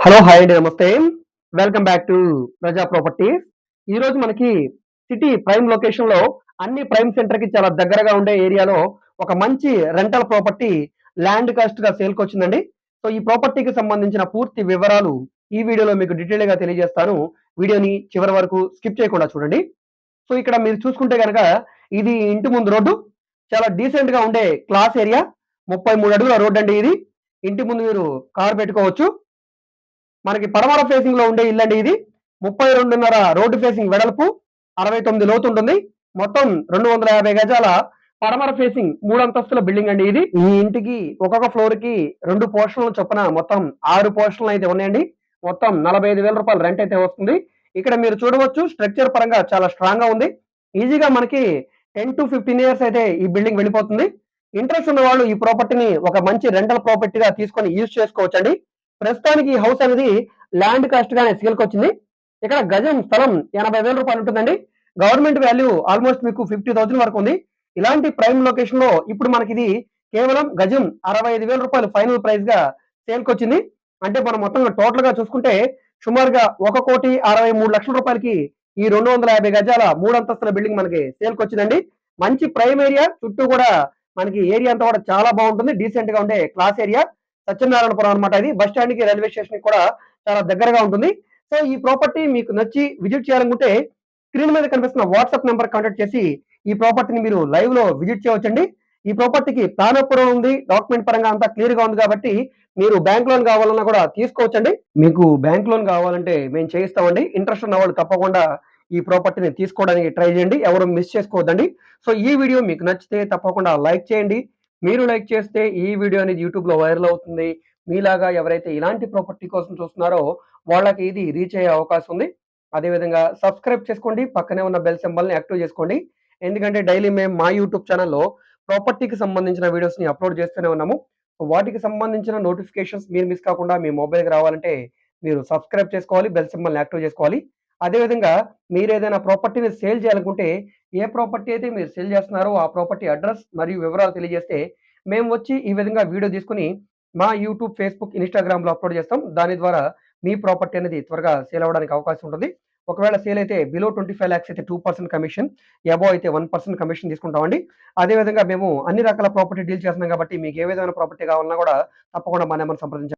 Hello hi అండి నమస్తే. Welcome back to Praja properties ఈ రోజు మనకి సిటీ ప్రైమ్ లొకేషన్లో అన్ని ప్రైమ్ సెంటర్కి చాలా దగ్గరగా ఉండే ఏరియాలో ఒక మంచి రెంటల్ ప్రాపర్టీ ల్యాండ్ కాస్ట్గా సేల్కి వచ్చిందండి. సో ఈ ప్రాపర్టీకి సంబంధించిన పూర్తి వివరాలు ఈ వీడియోలో మీకు డీటెయిల్గా తెలియజేస్తాను. వీడియోని చివరి వరకు స్కిప్ చేయకుండా చూడండి. సో ఇక్కడ మీరు చూసుకుంటే కనుక ఇది ఇంటి ముందు రోడ్డు. చాలా డీసెంట్గా ఉండే క్లాస్ ఏరియా ముప్పై మూడు అడుగుల రోడ్ అండి ఇది. ఇంటి ముందు మీరు కార్ పెట్టుకోవచ్చు. మనకి పడమర ఫేసింగ్లో ఉండే ఇల్లు అండి ఇది. ముప్పై రెండున్నర రోడ్డు ఫేసింగ్ వెడల్పు అరవై తొమ్మిది లోతు ఉంటుంది. మొత్తం రెండు వందల యాభై గజాల పడమర ఫేసింగ్ మూడు అంతస్తుల బిల్డింగ్ అండి ఇది. ఈ ఇంటికి ఒక్కొక్క ఫ్లోర్కి రెండు పోర్షన్లు చొప్పున మొత్తం ఆరు పోర్షన్లు అయితే ఉన్నాయండి. మొత్తం నలభై ఐదు వేల రూపాయలు రెంట్ అయితే వస్తుంది. ఇక్కడ మీరు చూడవచ్చు స్ట్రక్చర్ పరంగా చాలా స్ట్రాంగ్గా ఉంది. ఈజీగా మనకి టెన్ టు ఫిఫ్టీన్ ఇయర్స్ అయితే ఈ బిల్డింగ్ వెళ్ళిపోతుంది. ఇంట్రెస్ట్ ఉన్న వాళ్ళు ఈ ప్రాపర్టీని ఒక మంచి రెంటల్ ప్రాపర్టీగా తీసుకొని యూజ్ చేసుకోవచ్చండి. ప్రస్తుతానికి ఈ హౌస్ అనేది ల్యాండ్ కాస్ట్ గానే సేల్కి వచ్చింది. ఇక్కడ గజం స్థలం ఎనభై వేల రూపాయలు ఉంటుందండి. గవర్నమెంట్ వాల్యూ ఆల్మోస్ట్ మీకు ఫిఫ్టీ థౌసండ్ వరకు ఉంది. ఇలాంటి ప్రైమ్ లొకేషన్లో ఇప్పుడు మనకి ఇది కేవలం గజం అరవై ఐదు వేల రూపాయలు ఫైనల్ ప్రైస్గా సేల్కి వచ్చింది. అంటే మనం మొత్తం టోటల్గా చూసుకుంటే సుమారుగా ఒక కోటి అరవై మూడు లక్షల రూపాయలకి ఈ రెండు వందల యాభై గజాల మూడు అంతస్తుల బిల్డింగ్ మనకి సేల్కి వచ్చిందండి. మంచి ప్రైమ్ ఏరియా చుట్టూ కూడా మనకి ఏరియా అంతా కూడా చాలా బాగుంటుంది. డీసెంట్గా ఉండే క్లాస్ ఏరియా సత్యనారాయణపురం అనమాట ఇది. బస్ స్టాండ్కి రైల్వే స్టేషన్ కూడా చాలా దగ్గరగా ఉంటుంది. సో ఈ ప్రాపర్టీ మీకు నచ్చి విజిట్ చేయాలనుకుంటే స్క్రీన్ మీద కనిపిస్తున్న వాట్సాప్ నెంబర్ కాంటాక్ట్ చేసి ఈ ప్రాపర్టీని మీరు లైవ్లో విజిట్ చేయవచ్చండి. ఈ ప్రాపర్టీకి ప్లాన్ అప్రూవల్ ఉంది. డాక్యుమెంట్ పరంగా అంతా క్లియర్గా ఉంది కాబట్టి మీరు బ్యాంక్ లోన్ కావాలన్నా కూడా తీసుకోవచ్చండి. మీకు బ్యాంక్ లోన్ కావాలంటే మేము చేయిస్తామండి. ఇంట్రెస్ట్ ఉన్న వాళ్ళు తప్పకుండా ఈ ప్రాపర్టీని తీసుకోవడానికి ట్రై చేయండి. ఎవరు మిస్ చేసుకోవద్దండి. సో ఈ వీడియో మీకు నచ్చితే తప్పకుండా లైక్ చేయండి. మీరు లైక్ చేస్తే ఈ వీడియో అనేది యూట్యూబ్లో వైరల్ అవుతుంది. మీలాగా ఎవరైతే ఇలాంటి ప్రాపర్టీ కోసం చూస్తున్నారో వాళ్ళకి ఇది రీచ్ అయ్యే అవకాశం ఉంది. అదేవిధంగా సబ్స్క్రైబ్ చేసుకోండి. పక్కనే ఉన్న బెల్ సింబల్ని యాక్టివ్ చేసుకోండి. ఎందుకంటే డైలీ మేము మా యూట్యూబ్ ఛానల్లో ప్రాపర్టీకి సంబంధించిన వీడియోస్ని అప్లోడ్ చేస్తూనే ఉన్నాము. వాటికి సంబంధించిన నోటిఫికేషన్స్ మీరు మిస్ కాకుండా మీ మొబైల్కి రావాలంటే మీరు సబ్స్క్రైబ్ చేసుకోవాలి బెల్ సింబల్ని యాక్టివ్ చేసుకోవాలి. అదేవిధంగా మీరు ఏదైనా ప్రాపర్టీని సేల్ చేయాలనుకుంటే ఏ ప్రాపర్టీ అయితే మీరు సేల్ చేస్తున్నారో ఆ ప్రాపర్టీ అడ్రస్ మరియు వివరాలు తెలియజేస్తే మేము వచ్చి ఈ విధంగా వీడియో తీసుకుని మా యూట్యూబ్ ఫేస్బుక్ ఇన్స్టాగ్రామ్లో అప్లోడ్ చేస్తాం. దాని ద్వారా మీ ప్రాపర్టీ అనేది త్వరగా సేల్ అవ్వడానికి అవకాశం ఉంటుంది. ఒకవేళ సేల్ అయితే బిలో ట్వంటీ ఫైవ్ ల్యాక్స్ అయితే టూ పర్సెంట్ కమిషన్ ఎబో అయితే వన్ పర్సెంట్ కమిషన్ తీసుకుంటామండి. అదేవిధంగా మేము అన్ని రకాల ప్రాపర్టీ డీల్ చేస్తున్నాం కాబట్టి మీకు ఏ విధమైన ప్రాపర్టీ కావాలన్నా కూడా తప్పకుండా మా నెంబర్ సంప్రదించండి.